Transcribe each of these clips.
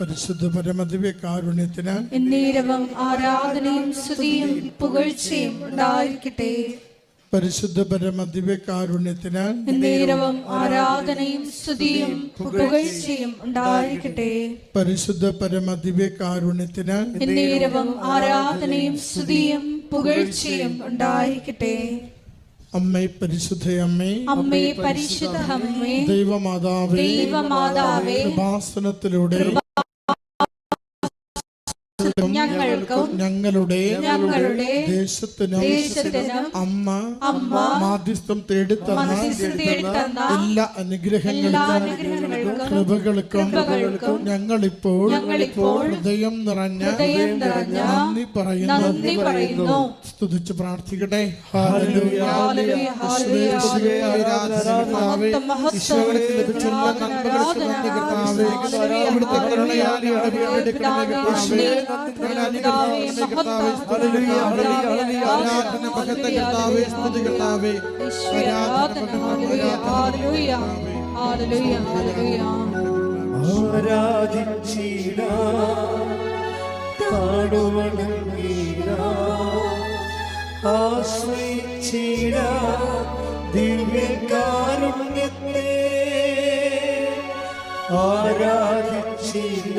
പരിശുദ്ധ പരമദിവ്യ കാരുണ്യത്തിന് എന്നേരവും ആരാധനയും സ്തുതിയും പുകഴ്ചയും ഉണ്ടായിരിക്കട്ടെ. പരിശുദ്ധ പരമദിവ്യ കാരുണ്യത്തിന് എന്നേരവും ആരാധനയും സ്തുതിയും പുകഴ്ചയും ഉണ്ടായിരിക്കട്ടെ. പരിശുദ്ധ പരമദിവ്യ കാരുണ്യത്തിന് എന്നേരവും ആരാധനയും സ്തുതിയും പുകഴ്ചയും ഉണ്ടായിരിക്കട്ടെ. അമ്മേ പരിശുദ്ധയമ്മേ അമ്മേ പരിശുദ്ധ അമ്മേ ദൈവമാതാവേ ദൈവമാതാവേ കൃപാസനത്തിലൂടെ ഞങ്ങൾക്കും ഞങ്ങളുടെ ഞങ്ങളുടെ ദേശത്തിനും അമ്മ അമ്മ മാധ്യസ്ഥം തേടിത്തന്ന തന്ന തേടിത്തന്ന എല്ലാ അനുഗ്രഹങ്ങൾക്കും കൃപകൾക്കും ഞങ്ങളിപ്പോൾ ഹൃദയം നിറഞ്ഞ നന്ദി പറയുന്നു സ്തുതിച്ച് പ്രാർത്ഥിക്കട്ടെ ഹല്ലേലൂയ. ഹല്ലേലൂയ, ഹല്ലേലൂയ, യേശുവേ, കർത്താവേ, മഹത്വം, മഹത്വം, ഈശോയ്ക്ക് ലഭിച്ച എല്ലാ നന്മകൾക്കും നന്ദി കർത്താവേ. അവിടുത്തെ കരുണയാൽ ആരാധിച്ചിട താടുവണങ്ങീട ആശ്രയിച്ചിട ദിവ്യകാരുണ്യത്തെ. ആരാധിച്ചിട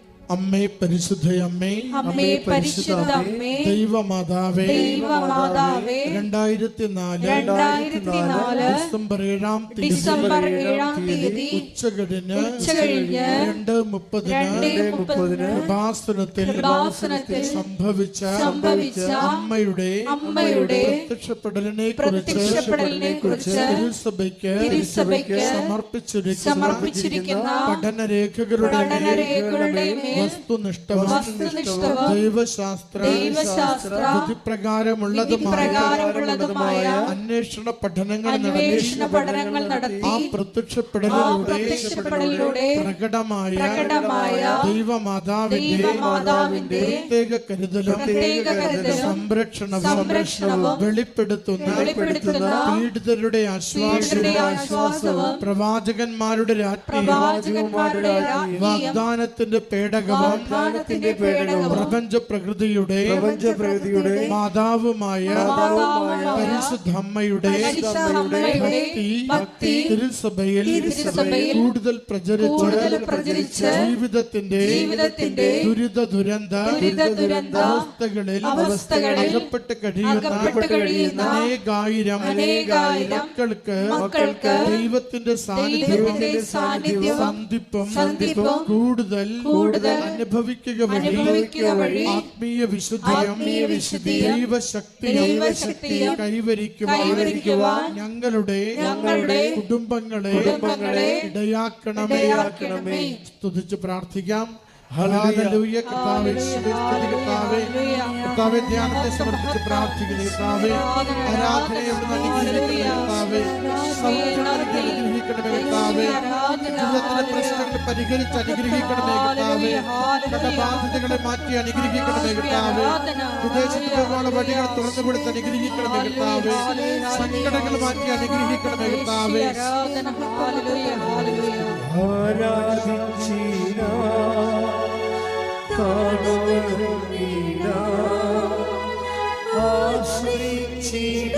അമ്മേ പരിശുദ്ധയമ്മേ അമ്മേ. അമ്മേ പരിശുദ്ധ അമ്മേ. ദൈവമാതാവേ. ദൈവമാതാവേ. രണ്ടായിരത്തി നാല് രണ്ടായിരത്തി നാല് ഡിസംബർ ഏഴാം തീയതി. ഡിസംബർ ഏഴാം തീയതി. ഉച്ചകഴിഞ്ഞ് ഉച്ചകഴിഞ്ഞ് രണ്ട് മുപ്പതിന് രണ്ട് മുപ്പതിന് കൃപാസനത്തിൽ കൃപാസനത്തിൽ സംഭവിച്ച സംഭവിച്ച അമ്മയുടെ അമ്മയുടെ പ്രത്യക്ഷപ്പെടലിനെ കുറിച്ച് പ്രത്യക്ഷപ്പെടലിനെ കുറിച്ച് തിരുസഭയ്ക്ക് തിരുസഭയ്ക്ക് സമർപ്പിച്ചിരിക്കുന്ന സമർപ്പിച്ചിരിക്കുന്ന പഠനരേഖകളുടെ പഠനരേഖകളുടെ ദൈവശാസ്ത്ര പ്രകാരമുള്ളതുമായ അന്വേഷണ പഠനങ്ങൾ അന്വേഷണ പഠനങ്ങൾ നടത്തി. ആ പ്രത്യക്ഷപ്പെടലിലൂടെ പ്രകടമായ ദൈവമാതാവിന്റെ പ്രത്യേക കരുതലും സംരക്ഷണവും സംരക്ഷണവും വെളിപ്പെടുത്തുന്ന പീഡിതരുടെ ആശ്വാസവും പ്രവാചകന്മാരുടെ രാജ്ഞി വാഗ്ദാനത്തിന്റെ വാഗ്ദാനത്തിന്റെ പേടകവും വാഗ്ദാനത്തിന്റെ പേടകവും പ്രപഞ്ച പ്രകൃതിയുടെ പ്രപഞ്ചപ്രകൃതിയുടെ മാതാവുമായ മാതാവുമായ പരിശുദ്ധമ്മയുടെ ഭക്തി തിരുസഭയിൽ തിരുസഭയിൽ കൂടുതൽ പ്രചരിച്ച് ജീവിതത്തിന്റെ ജീവിതത്തിന്റെ ദുരിത ദുരന്ത ദുരിത ദുരന്ത അവസ്ഥകളിൽ അവസ്ഥകളിൽ അകപ്പെട്ട് കഴിയുന്ന അനേകായിരം അനേകായിരം മക്കൾക്ക് മക്കൾക്ക് ദൈവത്തിന്റെ സാന്നിധ്യം ദൈവത്തിന്റെ സാന്നിധ്യവും സന്ധിപ്പും സന്ധിപ്പും കൂടുതൽ കൂടുതൽ അനുഭവിക്കുക വഴി. ആത്മീയ വിശുദ്ധിയും ദൈവശക്തിയും കൈവരിക്കുവാൻ ഞങ്ങളുടെ ഞങ്ങളുടെ കുടുംബങ്ങളെ ഇടയാക്കണമേ. ആക്കണമേ സ്തുതിച്ച് പ്രാർത്ഥിക്കാം. കർത്താവേ. ധ്യാനത്തെ സമർപ്പിച്ച് പ്രാർത്ഥിക്കുന്നു കർത്താവേ. ആരാധനയോട് അനുഗ്രഹിക്കണമേ കർത്താവേ. ജീവിതത്തിലെ പ്രശ്നങ്ങൾ പരിഹരിച്ച് അനുഗ്രഹിക്കണമേ കർത്താവേ. കടബാധ്യതകളെ മാറ്റി അനുഗ്രഹിക്കണമേ കർത്താവേ. വിദേശത്ത് പോകാനുള്ള വഴികൾ തുറന്നു കൊടുത്ത് അനുഗ്രഹിക്കണമേ കർത്താവേ. സങ്കടങ്ങൾ മാറ്റി അനുഗ്രഹിക്കണമേ കർത്താവേ. ആരാധിച്ചിട താടുവണങ്ങീട ആശ്രയിച്ചിട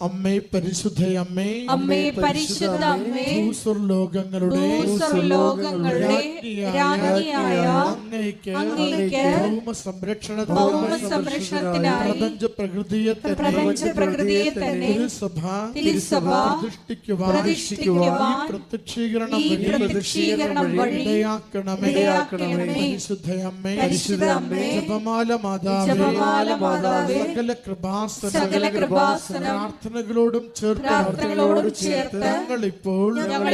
അമ്മേ പരിശുദ്ധ അമ്മേ. അമ്മേ പരിശുദ്ധ അമ്മേ. ഭൂസ്വർലോകങ്ങളുടെ ലോകങ്ങളുടെ രാജ്ഞിയായ അങ്ങയ്ക്ക് അങ്ങയ്ക്ക് ഭൗമ സംരക്ഷണത്തിന് ഭൗമ സംരക്ഷണത്തിനായി പ്രപഞ്ച പ്രകൃതിയെ തന്നെ പ്രപഞ്ച പ്രകൃതിയെ തന്നെ തിരുസഭ തിരുസഭ പ്രതിഷ്ഠിക്കുവാൻ പ്രതിഷ്ഠിക്കുവാൻ പ്രത്യക്ഷീകരണം വഴി പ്രത്യക്ഷീകരണം വഴി ഇടയാക്കണമേ. ഇടയാക്കണമേ. പരിശുദ്ധ അമ്മേ. പരിശുദ്ധ അമ്മേ, ജപമാല മാതാവേ. ജപമാല മാതാവേ, സകല കൃപാസന സകല കൃപാസനം, പ്രാർത്ഥനകളോടും ചേർത്ത് ചേർത്ത് ഞങ്ങൾ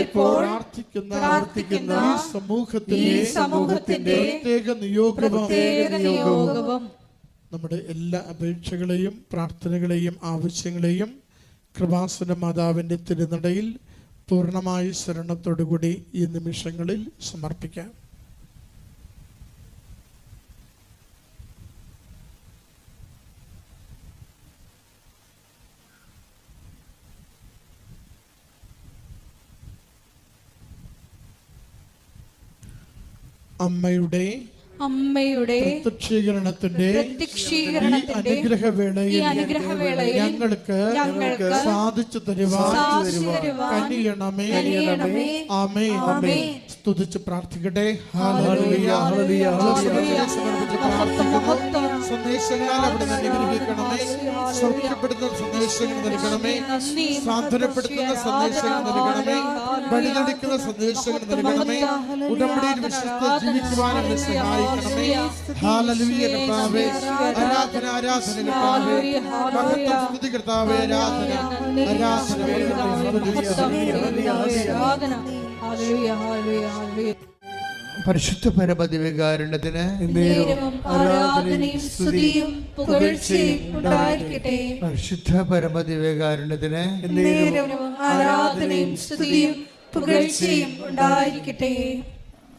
ഇപ്പോൾ പ്രാർത്ഥിക്കുന്ന പ്രാർത്ഥിക്കുന്ന ഈ സമൂഹത്തിന്റെ സമൂഹത്തിന്റെ പ്രത്യേക നിയോഗവും പ്രത്യേക നിയോഗവും നമ്മുടെ എല്ലാ അപേക്ഷകളെയും പ്രാർത്ഥനകളെയും ആവശ്യങ്ങളെയും കൃപാസന മാതാവിന്റെ തിരുനടയിൽ പൂർണമായ ശരണത്തോടുകൂടി ഈ നിമിഷങ്ങളിൽ സമർപ്പിക്കാം. അമ്മയുടെ അമ്മയുടെ പ്രത്യക്ഷീകരണത്തിന്റെ അനുഗ്രഹവേളയിൽ ഞങ്ങൾക്ക് സാധിച്ചു തരുവാൻ കനിയണമേ. ആമേ സ്തുതിച്ച് പ്രാർത്ഥിക്കട്ടെ. പ്രാർത്ഥിക്കുന്നു. സന്ദേശങ്ങളാൽ അവിടെ നിന്ന് അനുഗ്രഹിക്കണമേ. സൗഖ്യപ്പെടുന്ന സന്ദേശങ്ങൾ നൽകണമേ. സാന്ത്വനപ്പെടുത്തുന്ന സന്ദേശങ്ങൾ നൽകണമേ. വഴിതെളിക്കുന്ന സന്ദേശങ്ങൾ നൽകണമേ. ഉടമ്പടിയിൽ വിശ്വസ്ത ജീവിക്കുവാൻ അവരെ സഹായിക്കണമേ. ഹാലലുയ കർത്താവേ. ആരാധന ആരാധന കർത്താവേ. മഹത്വം സ്തുതി കർത്താവേ. ആരാധന. ആരാധന ഹല്ലേലൂയ, ഹല്ലേലൂയ, ഹല്ലേലൂയ. പരിശുദ്ധ പരമതി വികാരണത്തിന് പരിശുദ്ധ പരമതി വികാരണത്തിന്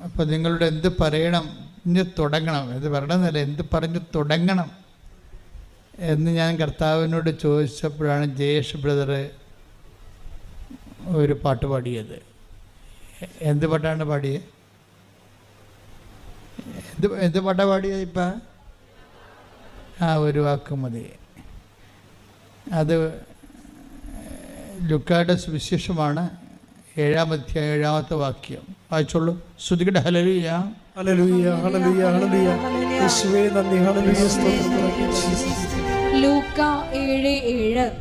അപ്പൊ നിങ്ങളുടെ എന്ത് പറയണം? ഇന്ന് തുടങ്ങണം. ഇത് പറയണമെന്നല്ല എന്ത് പറഞ്ഞു തുടങ്ങണം എന്ന് ഞാൻ കർത്താവിനോട് ചോദിച്ചപ്പോഴാണ് ജയേഷ് ബ്രദർ ഒരു പാട്ട് പാടിയത്. എന്ത് പാട്ടാണ് പാടിയത്? എന്ത് എന്ത് പാട്ടാ പാടിയത് ഇപ്പം? ആ ഒരു വാക്ക് മതി. അത് ലുക്കായുടെ സുവിശേഷമാണ് ഏഴാമത്തെ ഏഴാമത്തെ വാക്യം. വായിച്ചോളൂ. ശ്രുതികട ഹലലിയ യേശുവേ നന്ദി. സ്തോത്രം. ലൂക്ക ഏഴ് ഏഴ്.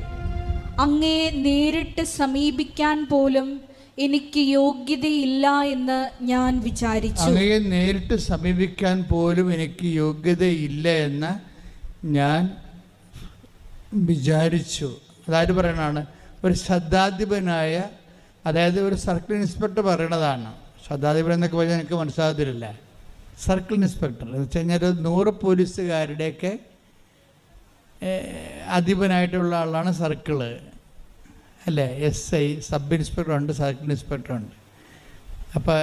അങ്ങേ നേരിട്ട് സമീപിക്കാൻ പോലും എനിക്ക് യോഗ്യതയില്ല എന്ന് ഞാൻ വിചാരിച്ചു. അങ്ങയെ നേരിട്ട് സമീപിക്കാൻ പോലും എനിക്ക് യോഗ്യതയില്ല എന്ന് ഞാൻ വിചാരിച്ചു. അതായത് പറയണതാണ്? ഒരു ശ്രദ്ധാധിപനായ അതായത് ഒരു സർക്കിൾ ഇൻസ്പെക്ടർ പറയണതാണ്. ശ്രദ്ധാധിപൻ എന്നൊക്കെ പറഞ്ഞാൽ എനിക്ക് മനസ്സിലാകത്തില്ല. സർക്കിൾ ഇൻസ്പെക്ടർ എന്ന് വെച്ച് കഴിഞ്ഞാൽ ഒരു നൂറ് പോലീസുകാരുടെയൊക്കെ അധിപനായിട്ടുള്ള ആളാണ് സർക്കിൾ. അല്ലേ? എസ് ഐ സബ് ഇൻസ്പെക്ടർ ഉണ്ട് സർക്കിൾ ഇൻസ്പെക്ടർ ഉണ്ട്. അപ്പോൾ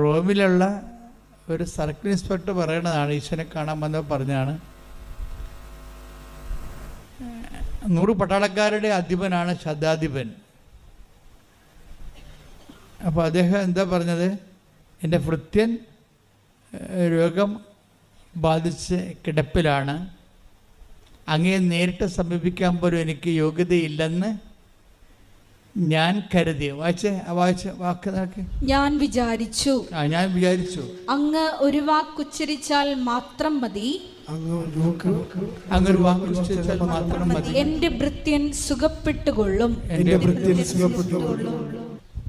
റോമിലുള്ള ഒരു സർക്കിൾ ഇൻസ്പെക്ടർ പറയണതാണ് ഈശ്വരനെ കാണാൻ വന്നപ്പോൾ പറഞ്ഞാണ് നൂറ് പട്ടാളക്കാരുടെ അധിപനാണ് ശതാധിപൻ. അപ്പോൾ അദ്ദേഹം എന്താ പറഞ്ഞത്? എന്റെ ഭൃത്യൻ രോഗം ബാധിച്ച് കിടപ്പിലാണ്. അങ്ങയെ നേരിട്ട് സമീപിക്കാൻ പോലും എനിക്ക് യോഗ്യതയില്ലെന്ന് ഞാൻ കരുതി വായിച്ചേ? വായിച്ച വാക്ക് ഞാൻ വിചാരിച്ചു. ആ ഞാൻ വിചാരിച്ചു. അങ്ങ് ഒരു വാക്കുച്ചരിച്ചാൽ മാത്രം മതി. അങ്ങൊരു മാത്രം മതി. എന്റെ ഭൃത്യൻ സുഖപ്പെട്ടുകൊള്ളും. എന്റെ ഭൃത്യൻ സുഖപ്പെട്ടു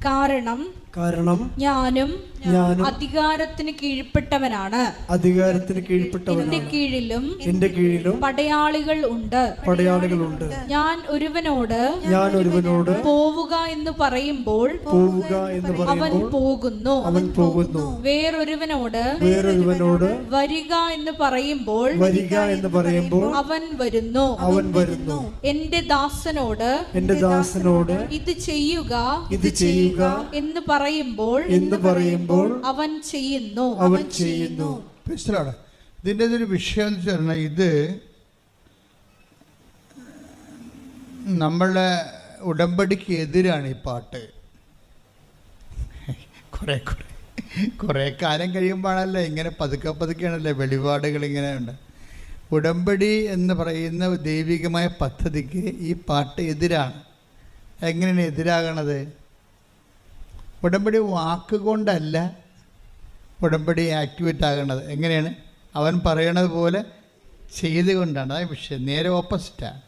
കാരണം കാരണം ഞാനും ഞാനും അധികാരത്തിന് കീഴ്പ്പെട്ടവനാണ്. അധികാരത്തിന് എന്റെ കീഴ്പ്പെട്ടവനാണ് കീഴിലും എന്റെ കീഴിലും പടയാളികൾ ഉണ്ട്. പടയാളികളുണ്ട് ഞാൻ ഒരുവനോട് ഞാൻ ഒരുവനോട് പോവുക എന്ന് പറയുമ്പോൾ പോവുക എന്ന് അവൻ പോകുന്നു. അവൻ പോകുന്നു. വേറൊരുവനോട് വേറൊരുവനോട് വരിക എന്ന് പറയുമ്പോൾ വരിക എന്ന് പറയുമ്പോൾ അവൻ വരുന്നു. അവൻ വരുന്നു. എന്റെ ദാസനോട് എന്റെ ദാസനോട് ഇത് ചെയ്യുക ഇത് ചെയ്യുക എന്ന് പറയുമ്പോൾ എന്ന് പറയുമ്പോൾ അവൻ ചെയ്യുന്നു. അവൻ ചെയ്യുന്നു. മനസ്സിലാണ് ഇതിന്റെ ഒരു വിഷയം എന്ന് പറഞ്ഞാൽ ഇത് നമ്മളെ ഉടമ്പടിക്ക് എതിരാണ് ഈ പാട്ട്. കുറേ കുറേ കുറേ കാലം കഴിയുമ്പോഴാണല്ലോ ഇങ്ങനെ പതുക്കെ പതുക്കെയാണല്ലോ വെളിപാടുകൾ ഇങ്ങനെ ഉണ്ട്. ഉടമ്പടി എന്ന് പറയുന്ന ദൈവികമായ പദ്ധതിക്ക് ഈ പാട്ട് എതിരാണ്. എങ്ങനെയാണ് എതിരാകണത്? ഉടമ്പടി വാക്കുകൊണ്ടല്ല ഉടമ്പടി ആക്ടിവേറ്റ് ആകേണ്ടത് എങ്ങനെയാണ്? അവൻ പറയണത് പോലെ ചെയ്തുകൊണ്ടാണ്. അതായത് വിഷയം നേരെ ഓപ്പോസിറ്റാണ്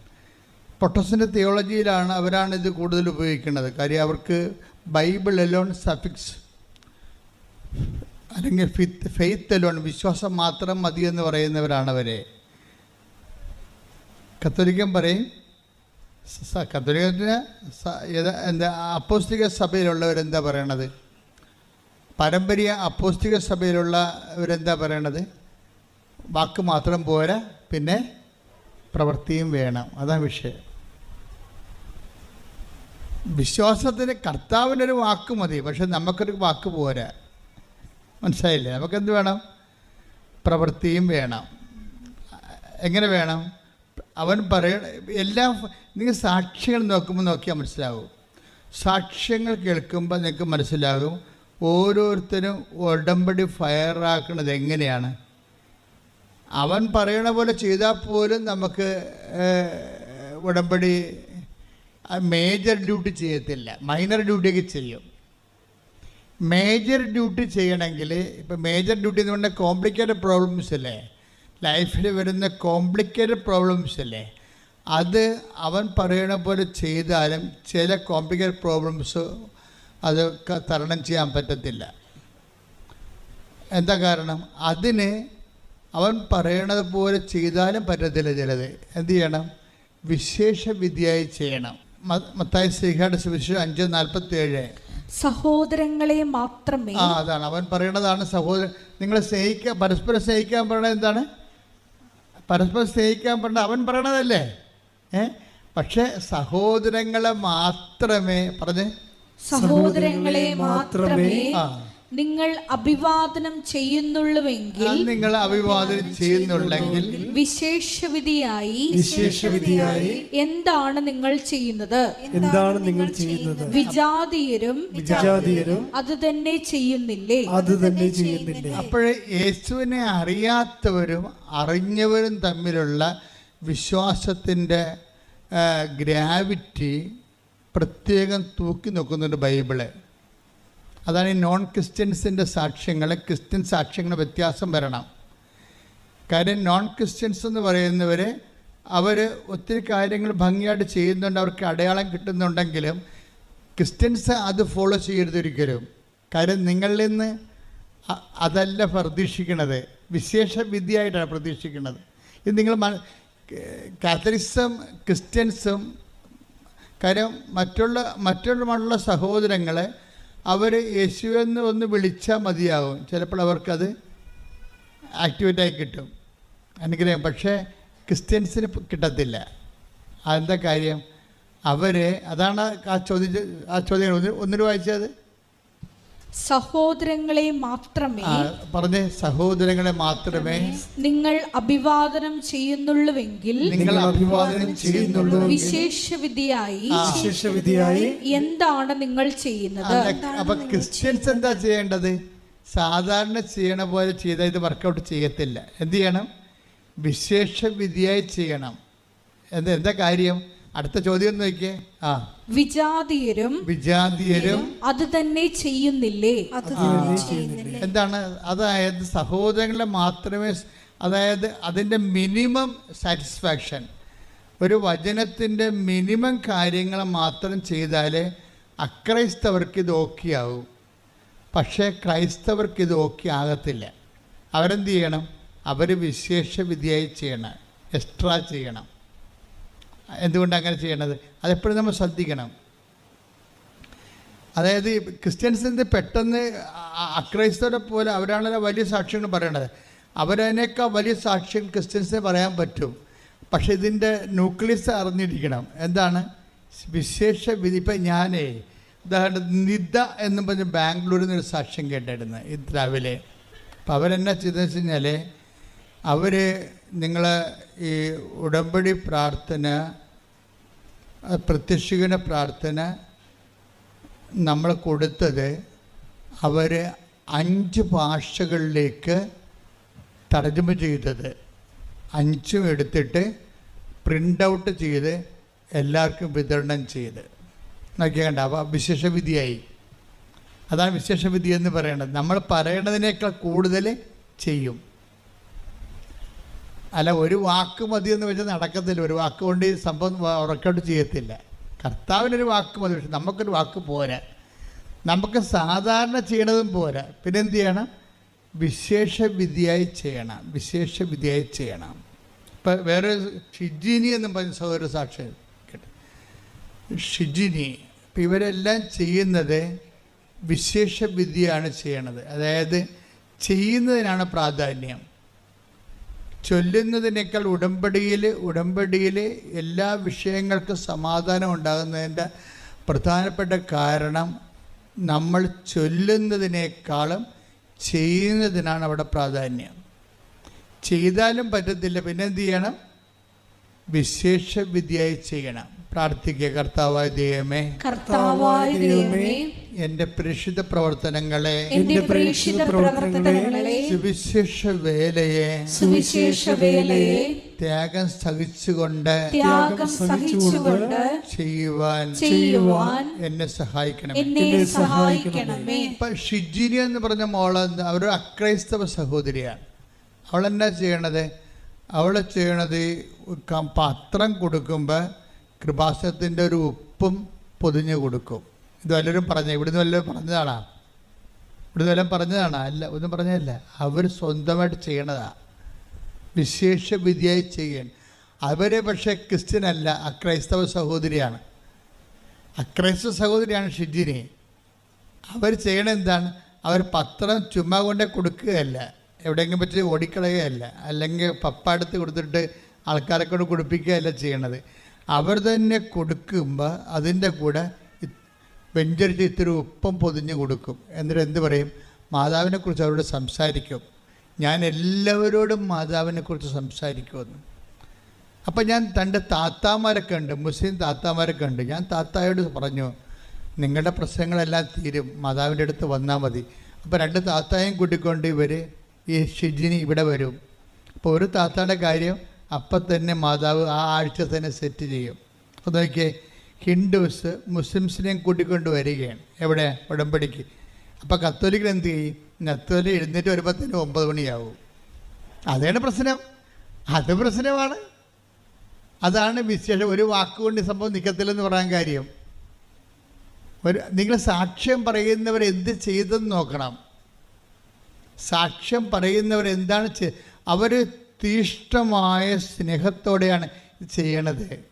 പൊട്ടസിന്റെ തിയോളജിയിലാണ് അവരാണ് ഇത് കൂടുതൽ ഉപയോഗിക്കുന്നത്. കാര്യം അവർക്ക് ബൈബിൾ എലോൺ സഫിക്സ് അല്ലെങ്കിൽ ഫിത്ത് ഫെയ്ത്ത് എലോൺ വിശ്വാസം മാത്രം മതി എന്ന് പറയുന്നവരാണ് അവരെ. കത്തോലിക്കൻ പറയും കത്തോലിക്കത്തിന് എന്താ അപ്പോസ്തിക സഭയിലുള്ളവരെന്താ പറയണത്? പാരമ്പര്യ അപ്പോസ്തിക സഭയിലുള്ളവരെന്താ പറയണത്? വാക്ക് മാത്രം പോരാ പിന്നെ പ്രവൃത്തിയും വേണം. അതാണ് വിഷയം. വിശ്വാസത്തിന് കർത്താവിനൊരു വാക്ക് മതി പക്ഷെ നമുക്കൊരു വാക്ക് പോരാ. മനസ്സിലായില്ലേ? നമുക്കെന്ത് വേണം? പ്രവൃത്തിയും വേണം. എങ്ങനെ വേണം? അവൻ പറയണ എല്ലാ നിങ്ങൾ സാക്ഷ്യങ്ങൾ നോക്കുമ്പോൾ നോക്കിയാൽ മനസ്സിലാവും. സാക്ഷ്യങ്ങൾ കേൾക്കുമ്പോൾ നിങ്ങൾക്ക് മനസ്സിലാകും ഓരോരുത്തരും ഉടമ്പടി ഫയറാക്കുന്നത് എങ്ങനെയാണ്. അവൻ പറയണ പോലെ ചെയ്താൽ പോലും നമുക്ക് ഉടമ്പടി മേജർ ഡ്യൂട്ടി ചെയ്യത്തില്ല. മൈനർ ഡ്യൂട്ടിയൊക്കെ ചെയ്യും. മേജർ ഡ്യൂട്ടി ചെയ്യണമെങ്കിൽ ഇപ്പം മേജർ ഡ്യൂട്ടി എന്ന് പറഞ്ഞാൽ കോംപ്ലിക്കേറ്റഡ് പ്രോബ്ലംസ് അല്ലേ ലൈഫിൽ വരുന്ന കോംപ്ലിക്കേറ്റഡ് പ്രോബ്ലംസ് അല്ലേ അത് അവൻ പറയണ പോലെ ചെയ്താലും ചില കോംപ്ലിക്കേറ്റഡ് പ്രോബ്ലംസ് അത് തരണം ചെയ്യാൻ പറ്റത്തില്ല. എന്താ കാരണം? അതിന് അവൻ പറയണത് പോലെ ചെയ്താലും പറ്റത്തില്ല ചിലത്. എന്ത് ചെയ്യണം? വിശേഷ വിധിയായി ചെയ്യണം. മത്തായ ശ്രീഹാട് സുവിശേഷം അഞ്ച് നാൽപ്പത്തി ഏഴ് സഹോദരങ്ങളെ മാത്രമേ ആ അതാണ്. അവൻ പറയണതാണ് സഹോദരൻ നിങ്ങളെ സ്നേഹിക്കാൻ പരസ്പരം സ്നേഹിക്കാൻ പറയണത് എന്താണ്? പരസ്പരം സ്നേഹിക്കാൻ പറഞ്ഞ അവൻ പറയണതല്ലേ? ഏ? പക്ഷെ സഹോദരങ്ങളെ മാത്രമേ പറഞ്ഞേ സഹോദരങ്ങളെ മാത്രമേ ആ. നിങ്ങൾ അഭിവാദനം ചെയ്യുന്നുള്ളുവെങ്കിൽ നിങ്ങൾ അഭിവാദനം ചെയ്യുന്നുണ്ടെങ്കിൽ വിശേഷവിധിയായി വിശേഷവിധിയായി എന്താണ് നിങ്ങൾ ചെയ്യുന്നത്? എന്താണ് നിങ്ങൾ ചെയ്യുന്നത്? വിജാതീയരും വിജാതീയരും അത് തന്നെ ചെയ്യുന്നില്ലേ? അത് തന്നെ ചെയ്യുന്നില്ലേ? അപ്പോഴേ യേശുവിനെ അറിയാത്തവരും അറിഞ്ഞവരും തമ്മിലുള്ള വിശ്വാസത്തിന്റെ ഗ്രാവിറ്റി പ്രത്യേകം തൂക്കി നോക്കുന്നുണ്ട് ബൈബിൾ. അതാണ് ഈ നോൺ ക്രിസ്ത്യൻസിന്റെ സാക്ഷ്യങ്ങൾ ക്രിസ്ത്യൻ സാക്ഷ്യങ്ങൾ വ്യത്യാസം വരണം. കാര്യം നോൺ ക്രിസ്ത്യൻസ് എന്ന് പറയുന്നവർ അവർ ഒത്തിരി കാര്യങ്ങൾ ഭംഗിയായിട്ട് ചെയ്യുന്നുണ്ട് അവർക്ക് അടയാളം കിട്ടുന്നുണ്ടെങ്കിലും ക്രിസ്ത്യൻസ് അത് ഫോളോ ചെയ്യരുതൊരിക്കലും കാര്യം നിങ്ങളിൽ നിന്ന് അതല്ല പ്രതീക്ഷിക്കുന്നത് വിശേഷ വിദ്യയായിട്ടാണ് പ്രതീക്ഷിക്കുന്നത് ഇത് നിങ്ങൾ കാത്തലിക്സും ക്രിസ്ത്യൻസും കാര്യം മറ്റുള്ള മറ്റുള്ള സഹോദരങ്ങളെ അവർ യേശു എന്ന് ഒന്ന് വിളിച്ചാൽ മതിയാകും ചിലപ്പോൾ അവർക്കത് ആക്ടിവേറ്റ് ആയി കിട്ടും. അനുഗ്രഹം. പക്ഷേ ക്രിസ്ത്യൻസിന് കിട്ടത്തില്ല. അതെന്താ കാര്യം? അവർ അതാണ് ആ ചോദ്യം ആ ചോദ്യങ്ങൾ. ഒന്ന് ഒന്നിനു വായിച്ചത്? സഹോദരങ്ങളെ മാത്രമേ പറഞ്ഞേ സഹോദരങ്ങളെ മാത്രമേ നിങ്ങൾ അഭിവാദനം ചെയ്യുന്നുള്ളുവെങ്കിൽ നിങ്ങൾ അഭിവാദനം ചെയ്യുന്നുള്ളൂ വിശേഷവിധിയായി വിശേഷവിധിയായി എന്താണ് നിങ്ങൾ ചെയ്യുന്നത്? അപ്പൊ ക്രിസ്ത്യൻസ് എന്താ ചെയ്യേണ്ടത്? സാധാരണ ചെയ്യണ പോലെ ചെയ്താൽ ഇത് വർക്കൗട്ട് ചെയ്യത്തില്ല. എന്ത് ചെയ്യണം? വിശേഷവിധിയായി ചെയ്യണം. എന്താ എന്താ കാര്യം? അടുത്ത ചോദ്യം നോക്കിയേ. ആ. വിജാതീയരും വിജാതീയരും അത് തന്നെ ചെയ്യുന്നില്ലേ? എന്താണ്? അതായത് സഹോദരങ്ങളെ മാത്രമേ അതായത് അതിന്റെ മിനിമം സാറ്റിസ്ഫാക്ഷൻ. ഒരു വചനത്തിന്റെ മിനിമം കാര്യങ്ങൾ മാത്രം ചെയ്താലേ അക്രൈസ്തവർക്ക് ഇത് ഓക്കെ ആവും പക്ഷേ ക്രൈസ്തവർക്ക് ഇത് ഓക്കെ ആകത്തില്ല. അവരെന്ത് ചെയ്യണം? അവർ വിശേഷ വിധിയായി ചെയ്യണം. എക്സ്ട്രാ ചെയ്യണം. എന്തുകൊണ്ട് അങ്ങനെ ചെയ്യണത് അതെപ്പോഴും നമ്മൾ ശ്രദ്ധിക്കണം. അതായത് ക്രിസ്ത്യൻസിന്റെ പെട്ടെന്ന് അക്രൈസ്തവരെ പോലെ അവരാണല്ലോ വലിയ സാക്ഷ്യങ്ങൾ പറയണത്. അവരതിനേക്കാൾ വലിയ സാക്ഷ്യം ക്രിസ്ത്യൻസിനെ പറയാൻ പറ്റും. പക്ഷേ ഇതിന്റെ ന്യൂക്ലിയസ് അറിഞ്ഞിരിക്കണം. എന്താണ്? വിശേഷ വിധി. ഇപ്പം ഞാനേ ഉദാഹരണം നിദ എന്ന് പറഞ്ഞ് ബാംഗ്ലൂരിൽ നിന്നൊരു സാക്ഷ്യം കേട്ടായിരുന്നു ഇത് രാവിലെ അപ്പം അവരെന്നാ ചെയ്തതെന്ന് വെച്ച് കഴിഞ്ഞാൽ അവർ നിങ്ങൾ ഈ ഉടമ്പടി പ്രാർത്ഥന ആ പ്രത്യക്ഷീകരണ പ്രാർത്ഥന നമ്മൾ കൊടുത്തത് അവർ അഞ്ച് ഭാഷകളിലേക്ക് തർജമ ചെയ്തത്. അഞ്ചും എടുത്തിട്ട് പ്രിന്റ് ഔട്ട് ചെയ്ത് എല്ലാവർക്കും വിതരണം ചെയ്ത്. നോക്കിയാൽ കണ്ട? അപ്പോൾ വിശേഷവിധിയായി. അതാണ് വിശേഷവിധി എന്ന് പറയുന്നത് നമ്മൾ പറയണതിനേക്കാൾ കൂടുതൽ ചെയ്യും. അല്ല ഒരു വാക്ക് മതി എന്ന് വെച്ചാൽ നടക്കത്തില്ല. ഒരു വാക്ക് കൊണ്ട് ഈ സംഭവം വർക്കൗട്ട് ചെയ്യത്തില്ല. കർത്താവിനൊരു വാക്ക് മതി പക്ഷെ നമുക്കൊരു വാക്ക് പോരാ. നമുക്ക് സാധാരണ ചെയ്യണതും പോരാ. പിന്നെ എന്ത് ചെയ്യണം? വിശേഷ വിധിയായി ചെയ്യണം. വിശേഷ വിധിയായി ചെയ്യണം. ഇപ്പം വേറെ ഷിജിനി എന്ന് പറഞ്ഞ സഹോദര സാക്ഷി ഷിജിനി ഇപ്പം ഇവരെല്ലാം ചെയ്യുന്നത് വിശേഷ വിധിയാണ് ചെയ്യണത്. അതായത് ചെയ്യുന്നതിനാണ് പ്രാധാന്യം. ചൊല്ലുന്നതിനേക്കാൾ ഉടമ്പടിയിൽ ഉടമ്പടിയിൽ എല്ലാ വിഷയങ്ങൾക്കും സമാധാനം ഉണ്ടാകുന്നതിന്റെ പ്രധാനപ്പെട്ട കാരണം നമ്മൾ ചൊല്ലുന്നതിനേക്കാളും ചെയ്യുന്നതിനാണ് അവിടെ പ്രാധാന്യം. ചെയ്താലും പറ്റത്തില്ല. പിന്നെ എന്ത് ചെയ്യണം? വിശേഷ വിദ്യയായി ചെയ്യണം. പ്രാർത്ഥിക്കുക. കർത്താവായ ദൈവമേ കർത്താവായ ദൈവമേ എന്റെ പരിശുദ്ധ പ്രവർത്തനങ്ങളെ എന്റെ പ്രേക്ഷിത പ്രവർത്തനങ്ങളെ സുവിശേഷ വേലയെ സുവിശേഷ വേലയെ ത്യാഗം സഹിച്ചുകൊണ്ട് ത്യാഗം സഹിച്ചുകൊണ്ട് ചെയ്യുവാൻ ചെയ്യുവാൻ എന്നെ സഹായിക്കണം എന്നെ സഹായിക്കണമേ. ഇപ്പൊ ഷിജിനി എന്ന് പറഞ്ഞ മോൾ അവർ അക്രൈസ്തവ സഹോദരിയാണ്. അവളെന്നാ ചെയ്യണത്? അവൾ ചെയ്യണത് പത്രം കൊടുക്കുമ്പോൾ കൃപാസനത്തിന്റെ ഒരു ഉപ്പും പൊതിഞ്ഞു കൊടുക്കും. ഇത് വല്ലവരും പറഞ്ഞ ഇവിടുന്ന് വല്ലവരും പറഞ്ഞതാണോ? ഇവിടുന്ന് വല്ലതും പറഞ്ഞതാണോ? അല്ല ഒന്നും പറഞ്ഞതല്ല. അവർ സ്വന്തമായിട്ട് ചെയ്യണതാണ് വിശേഷ വിധിയായി ചെയ്യണം അവരെ പക്ഷേ ക്രിസ്ത്യനല്ല അക്രൈസ്തവ സഹോദരിയാണ്. അക്രൈസ്തവ സഹോദരിയാണ് ഷിജിനി. അവർ ചെയ്യണ എന്താണ്? അവർ പത്രം ചുമ്മാ കൊണ്ടേ കൊടുക്കുകയല്ല. എവിടെയെങ്കിലും പറ്റി ഓടിക്കളയുകയല്ല. അല്ലെങ്കിൽ പപ്പ എടുത്ത് കൊടുത്തിട്ട് ആൾക്കാരെ കൊണ്ട് കുടിപ്പിക്കുകയല്ല ചെയ്യണത്. അവർ തന്നെ കൊടുക്കുമ്പോൾ അതിന്റെ കൂടെ വെഞ്ചരിച്ച് ഇത്തിരി ഉപ്പം പൊതിഞ്ഞ് കൊടുക്കും. എന്നിട്ട് എന്ത് പറയും? മാതാവിനെക്കുറിച്ച് അവരോട് സംസാരിക്കും. ഞാൻ എല്ലാവരോടും മാതാവിനെക്കുറിച്ച് സംസാരിക്കുമെന്ന്. അപ്പം ഞാൻ തന്റെ താത്താമാരൊക്കെ ഉണ്ട് മുസ്ലിം താത്താമാരൊക്കെ ഉണ്ട്. ഞാൻ താത്തായോട് പറഞ്ഞു നിങ്ങളുടെ പ്രശ്നങ്ങളെല്ലാം തീരും. മാതാവിന്റെ അടുത്ത് വന്നാൽ മതി. അപ്പോൾ രണ്ട് താത്തായും കൂട്ടിക്കൊണ്ട് ഇവർ ഈ ഷിജിനി ഇവിടെ വരും. അപ്പോൾ ഒരു താത്തയുടെ കാര്യം അപ്പം തന്നെ മാതാവ് ആ ആഴ്ച തന്നെ സെറ്റ് ചെയ്യും. അപ്പോൾ നോക്കിയേ ഹിന്ദുസ് മുസ്ലിംസിനെയും കൂട്ടിക്കൊണ്ട് വരികയാണ്. എവിടെ? ഉടമ്പടിക്ക്. അപ്പോൾ കത്തോലിക്കൽ എന്ത് ചെയ്യും? കത്തോലിക് എഴുന്നേറ്റ് വരുമ്പോൾ തന്നെ ഒമ്പത് മണിയാവും. അതാണ് പ്രശ്നം. അത് പ്രശ്നമാണ്. അതാണ് വിശേഷം. ഒരു വാക്കുകൊണ്ട് സംഭവം നിൽക്കത്തില്ലെന്ന് പറയാൻ കാര്യം. ഒരു നിങ്ങൾ സാക്ഷ്യം പറയുന്നവർ എന്ത് ചെയ്തെന്ന് നോക്കണം. സാക്ഷ്യം പറയുന്നവർ എന്താണ് അവർ തീഷ്ണമായ സ്നേഹത്തോടെയാണ് ഇത് ചെയ്യണത്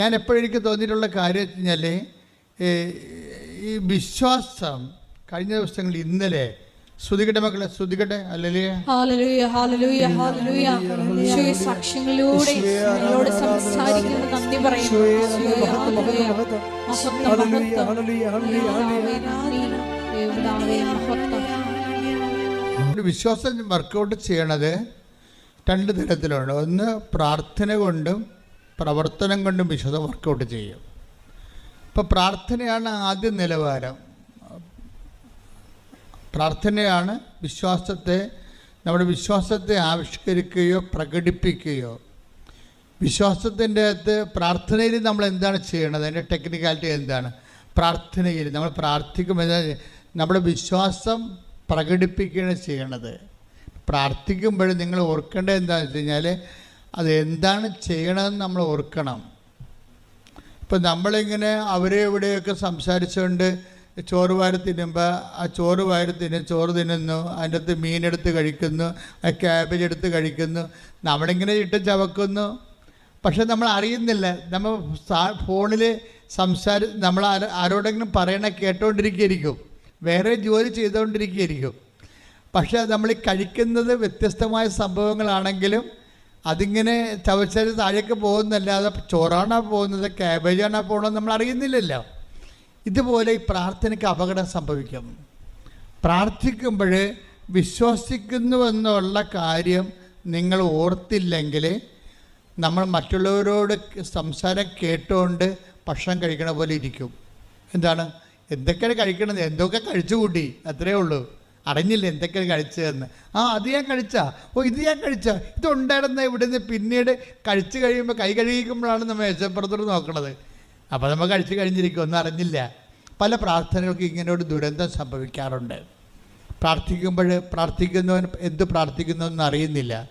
ഞാൻ എപ്പോഴും എനിക്ക് തോന്നിയിട്ടുള്ള കാര്യം വെച്ച് കഴിഞ്ഞാൽ ഈ വിശ്വാസം കഴിഞ്ഞ ദിവസങ്ങളിൽ ഇന്നലെ ശ്രുതികട്ടെ മക്കളെ ശ്രുതികട്ടെ സാക്ഷ്യങ്ങളിലൂടെ നന്ദി പറയുന്നു വിശ്വാസം വർക്കൗട്ട് ചെയ്യണത് രണ്ട് തരത്തിലുണ്ട്. ഒന്ന് പ്രാർത്ഥന കൊണ്ടും പ്രവർത്തനം കൊണ്ടും വിശുദ്ധ വർക്കൗട്ട് ചെയ്യും. ഇപ്പോൾ പ്രാർത്ഥനയാണ് ആദ്യ നിലവാരം. പ്രാർത്ഥനയാണ് വിശ്വാസത്തെ നമ്മുടെ വിശ്വാസത്തെ ആവിഷ്കരിക്കുകയോ പ്രകടിപ്പിക്കുകയോ. വിശ്വാസത്തിന്റെ അകത്ത് പ്രാർത്ഥനയിൽ നമ്മൾ എന്താണ് ചെയ്യണത് അതിന്റെ ടെക്നിക്കാലിറ്റി എന്താണ്? പ്രാർത്ഥനയിൽ നമ്മൾ പ്രാർത്ഥിക്കുമ്പോൾ നമ്മുടെ വിശ്വാസം പ്രകടിപ്പിക്കുകയാണ് ചെയ്യണത് പ്രാർത്ഥിക്കുമ്പോൾ നിങ്ങൾ ഓർക്കേണ്ടത് എന്താണെന്ന് വെച്ച് കഴിഞ്ഞാൽ അത് എന്താണ് ചെയ്യണമെന്ന് നമ്മൾ ഓർക്കണം. ഇപ്പം നമ്മളിങ്ങനെ അവരെ ഇവിടെയൊക്കെ സംസാരിച്ചുകൊണ്ട് ചോറ് വാരി തിന്നുമ്പോൾ ആ ചോറ് വാരി തിന്ന് ചോറ് തിന്നുന്നു അതിന്റെ അകത്ത് മീനെടുത്ത് കഴിക്കുന്നു ആ ക്യാബേജ് എടുത്ത് കഴിക്കുന്നു നമ്മളിങ്ങനെ ഇട്ട് ചവക്കുന്നു. പക്ഷെ നമ്മൾ അറിയുന്നില്ല. നമ്മൾ ഫോണിൽ സംസാരി നമ്മൾ ആരോടെങ്കിലും പറയണ കേട്ടുകൊണ്ടിരിക്കുകയായിരിക്കും വേറെ ജോലി ചെയ്തുകൊണ്ടിരിക്കുകയായിരിക്കും പക്ഷേ നമ്മൾ കഴിക്കുന്നത് വ്യത്യസ്തമായ സംഭവങ്ങളാണെങ്കിലും അതിങ്ങനെ ചവച്ചാൽ താഴേക്ക് പോകുന്നല്ലാതെ ചോറാണോ പോകുന്നത് ക്യാബേജാണോ പോകണമെന്ന് നമ്മൾ അറിയുന്നില്ലല്ലോ. ഇതുപോലെ ഈ പ്രാർത്ഥനയ്ക്ക് അപകടം സംഭവിക്കും. പ്രാർത്ഥിക്കുമ്പോൾ വിശ്വസിക്കുന്നുവെന്നുള്ള കാര്യം നിങ്ങൾ ഓർത്തില്ലെങ്കിൽ നമ്മൾ മറ്റുള്ളവരോട് സംസാരം കേട്ടുകൊണ്ട് ഭക്ഷണം കഴിക്കണ പോലെ ഇരിക്കും. എന്താണ്? എന്തൊക്കെയാണ് കഴിക്കണത്? എന്തൊക്കെ കഴിച്ചു കൂട്ടി അത്രേ ഉള്ളൂ. അറിഞ്ഞില്ല എന്തൊക്കെയാണ് കഴിച്ചതെന്ന്? ആ അത് ഞാൻ കഴിച്ചാ. ഓ ഇത് ഞാൻ കഴിച്ചാ. ഇത് ഉണ്ടായിരുന്ന ഇവിടെ നിന്ന് പിന്നീട് കഴിച്ചു കഴിയുമ്പോൾ കൈ കഴുകിക്കുമ്പോഴാണ് നമ്മൾ മേശപ്പുറത്തോട് നോക്കണത്. അപ്പോൾ നമ്മൾ കഴിച്ചു കഴിഞ്ഞിരിക്കും ഒന്നും അറിഞ്ഞില്ല. പല പ്രാർത്ഥനകൾക്ക് ഇങ്ങനെ ഒരു ദുരന്തം സംഭവിക്കാറുണ്ട്. പ്രാർത്ഥിക്കുമ്പോൾ പ്രാർത്ഥിക്കുന്നവൻ എന്ത് പ്രാർത്ഥിക്കുന്നു അറിയുന്നില്ല.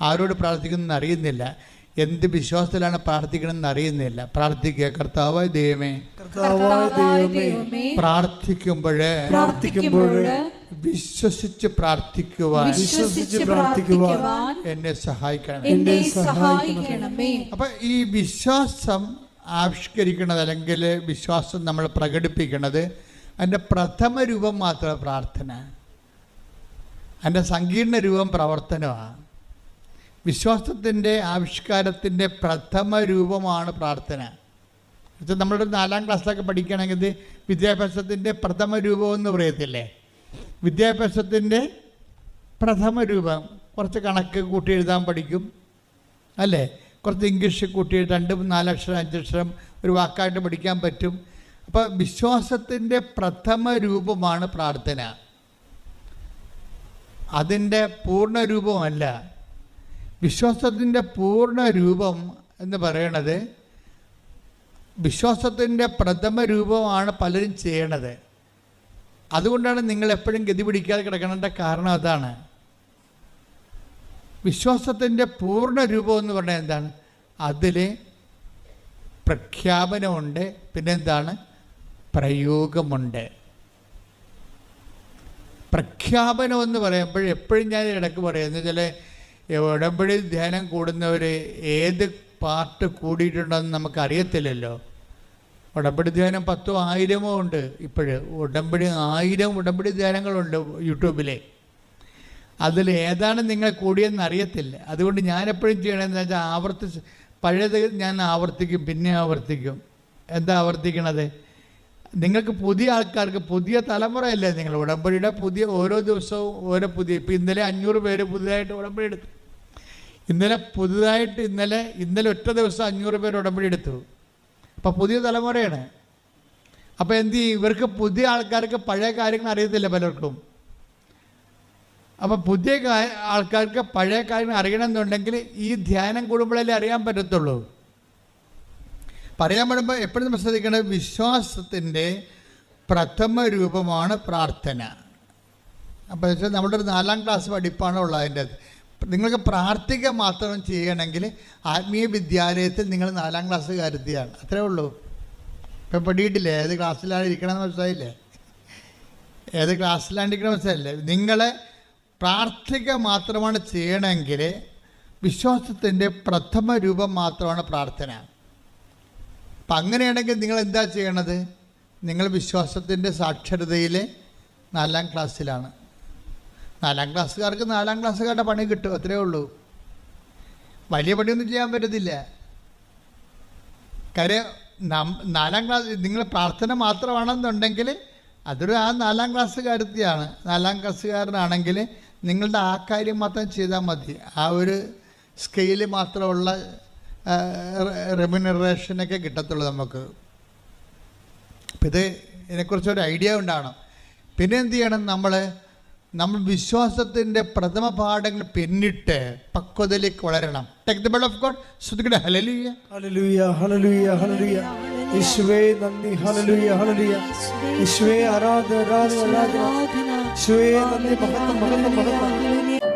ആരോട് പ്രാർത്ഥിക്കുന്നതെന്ന് അറിയുന്നില്ല. എന്ത് വിശ്വാസത്തിലാണ് പ്രാർത്ഥിക്കണമെന്ന് അറിയുന്നില്ല. പ്രാർത്ഥിക്കുക കർത്താവായ ദൈവമേ പ്രാർത്ഥിക്കുമ്പോഴേ പ്രാർത്ഥിക്കുമ്പോഴേ പ്രാർത്ഥിക്കുമ്പോൾ പ്രാർത്ഥിക്കുമ്പോൾ വിശ്വസിച്ച് പ്രാർത്ഥിക്കുവാൻ വിശ്വസിച്ച് പ്രാർത്ഥിക്കുവാൻ എന്നെ സഹായിക്കണം. എന്നെ സഹായിക്കണമേ. അപ്പൊ ഈ വിശ്വാസം ആവിഷ്കരിക്കുന്നത് അല്ലെങ്കിൽ വിശ്വാസം നമ്മൾ പ്രകടിപ്പിക്കുന്നത് അതിന്റെ പ്രഥമ രൂപം മാത്രമേ പ്രാർത്ഥന. അതിന്റെ സങ്കീർണ രൂപം പ്രവർത്തനമാണ്. വിശ്വാസത്തിന്റെ ആവിഷ്കാരത്തിന്റെ പ്രഥമ രൂപമാണ് പ്രാർത്ഥന. എന്നുവെച്ചാൽ നമ്മളൊരു നാലാം ക്ലാസ്സിലൊക്കെ പഠിക്കുകയാണെങ്കിൽ വിദ്യാഭ്യാസത്തിന്റെ പ്രഥമ രൂപം എന്ന് പറയത്തില്ലേ? വിദ്യാഭ്യാസത്തിന്റെ പ്രഥമ രൂപം. കുറച്ച് കണക്ക് കൂട്ടി എഴുതാൻ പഠിക്കും. അല്ലേ? കുറച്ച് ഇംഗ്ലീഷ് കൂട്ടി രണ്ട് നാലക്ഷരം അഞ്ചക്ഷരം ഒരു വാക്കായിട്ട് പഠിക്കാൻ പറ്റും. അപ്പോൾ വിശ്വാസത്തിന്റെ പ്രഥമ രൂപമാണ് പ്രാർത്ഥന. അതിന്റെ പൂർണ രൂപമല്ല. വിശ്വാസത്തിന്റെ പൂർണ രൂപം എന്ന് പറയണത് വിശ്വാസത്തിന്റെ പ്രഥമ രൂപമാണ് പലരും ചെയ്യണത്. അതുകൊണ്ടാണ് നിങ്ങൾ എപ്പോഴും ഗതി പിടിക്കാതെ കിടക്കേണ്ട കാരണം അതാണ്. വിശ്വാസത്തിന്റെ പൂർണ രൂപം എന്ന് പറഞ്ഞാൽ എന്താണ്? അതിൽ പ്രഖ്യാപനമുണ്ട് പിന്നെന്താണ്? പ്രയോഗമുണ്ട്. പ്രഖ്യാപനം എന്ന് പറയുമ്പോൾ എപ്പോഴും ഞാൻ ഇടയ്ക്ക് പറയുന്നത് ചില ഉടമ്പടി ധ്യാനം കൂടുന്നവർ ഏത് പാർട്ട് കൂടിയിട്ടുണ്ടെന്ന് നമുക്ക് അറിയത്തില്ലല്ലോ ഉടമ്പടി ധ്യാനം പത്തോ ആയിരമോ ഉണ്ട് ഇപ്പോഴ്. ഉടമ്പടി ആയിരം ഉടമ്പടി ധ്യാനങ്ങളുണ്ട് യൂട്യൂബിലെ. അതിൽ ഏതാണ് നിങ്ങൾ കൂടിയെന്ന് അറിയത്തില്ല. അതുകൊണ്ട് ഞാൻ എപ്പോഴും ചെയ്യണമെന്ന് വെച്ചാൽ ആവർത്തിച്ച് പഴയത് ഞാൻ ആവർത്തിക്കും പിന്നെ ആവർത്തിക്കും. എന്താ ആവർത്തിക്കണത്? നിങ്ങൾക്ക് പുതിയ ആൾക്കാർക്ക് പുതിയ തലമുറയല്ലേ നിങ്ങൾ ഉടമ്പടിയുടെ പുതിയ ഓരോ ദിവസവും ഓരോ പുതിയ ഇപ്പം ഇന്നലെ അഞ്ഞൂറ് പേര് പുതിയതായിട്ട് ഉടമ്പടി എടുത്തു. ഇന്നലെ പുതുതായിട്ട് ഇന്നലെ ഇന്നലെ ഒറ്റ ദിവസം അഞ്ഞൂറ് പേര് ഉടമ്പടി എടുത്തു. അപ്പം പുതിയ തലമുറയാണ്. അപ്പോൾ എന്ത് ചെയ്യും? ഇവർക്ക് പുതിയ ആൾക്കാർക്ക് പഴയ കാര്യങ്ങൾ അറിയത്തില്ല പലർക്കും. അപ്പം പുതിയ ആൾക്കാർക്ക് പഴയ കാര്യങ്ങൾ അറിയണമെന്നുണ്ടെങ്കിൽ ഈ ധ്യാനം കൂടുമ്പോഴല്ലേ അറിയാൻ പറ്റത്തുള്ളൂ. പറയാൻ പറയുമ്പോൾ എപ്പോഴും നമ്മൾ ശ്രദ്ധിക്കേണ്ടത് വിശ്വാസത്തിന്റെ പ്രഥമ രൂപമാണ് പ്രാർത്ഥന. അപ്പോൾ വെച്ചാൽ നമ്മുടെ ഒരു നാലാം ക്ലാസ് പഠിപ്പാണ് ഉള്ളത് അതിന്റെ നിങ്ങൾക്ക് പ്രാർത്ഥിക്കുക മാത്രം ചെയ്യണമെങ്കിൽ ആത്മീയ വിദ്യാലയത്തിൽ നിങ്ങൾ നാലാം ക്ലാസ് കരുതിയാണ്. അത്രേ ഉള്ളൂ. ഇപ്പം പഠിയിട്ടില്ലേ? ഏത് ക്ലാസ്സിലാണ് ഇരിക്കണമെന്ന് മനസ്സിലായില്ലേ? ഏത് ക്ലാസ്സിലാണ് ഇരിക്കണമെന്ന് മനസ്സിലായില്ലേ? നിങ്ങളെ പ്രാർത്ഥിക്കുക മാത്രമാണ് ചെയ്യണമെങ്കിൽ വിശ്വാസത്തിന്റെ പ്രഥമ രൂപം മാത്രമാണ് പ്രാർത്ഥന. അപ്പം അങ്ങനെയാണെങ്കിൽ നിങ്ങൾ എന്താ ചെയ്യണത്? നിങ്ങൾ വിശ്വാസത്തിന്റെ സാക്ഷരതയിൽ നാലാം ക്ലാസ്സിലാണ്. നാലാം ക്ലാസ്സുകാർക്ക് നാലാം ക്ലാസ്സുകാരുടെ പണി കിട്ടും അത്രേ ഉള്ളൂ. വലിയ പണിയൊന്നും ചെയ്യാൻ പറ്റത്തില്ല. കാര്യം നാലാം ക്ലാസ് നിങ്ങൾ പ്രാർത്ഥന മാത്രമാണെന്നുണ്ടെങ്കിൽ അതൊരു ആ നാലാം ക്ലാസ്സുകാരത്തിയാണ്. നാലാം ക്ലാസ്സുകാരനാണെങ്കിൽ നിങ്ങളുടെ ആ കാര്യം മാത്രം ചെയ്താൽ മതി. ആ ഒരു സ്കെയിൽ മാത്രമുള്ള റെമ്യൂണറേഷനൊക്കെ കിട്ടത്തുള്ളൂ നമുക്ക്. അപ്പം ഇത് ഇതിനെക്കുറിച്ചൊരു ഐഡിയ ഉണ്ടാകണം പിന്നെ എന്ത് ചെയ്യണം നമ്മൾ നമ്മൾ വിശ്വാസത്തിന്റെ പ്രഥമ പാഠങ്ങൾ പിന്നിട്ട് പക്വതയിലേക്ക് വളരണം. ടേക്ക് ദ ഓഫ് ഗോഡ് ശ്രുതിക്കട്ടെ ഹലലിയ ഹല്ലേലൂയ ഹല്ലേലൂയ ഹല്ലേലൂയ യേശുവേ നന്ദി. ഹല്ലേലൂയ ഹല്ലേലൂയ ഈശ്വേ ആരാധന ആരാധന ആരാധന. യേശുവേ നന്ദി മഹത്വം മഹത്വം മഹത്വം.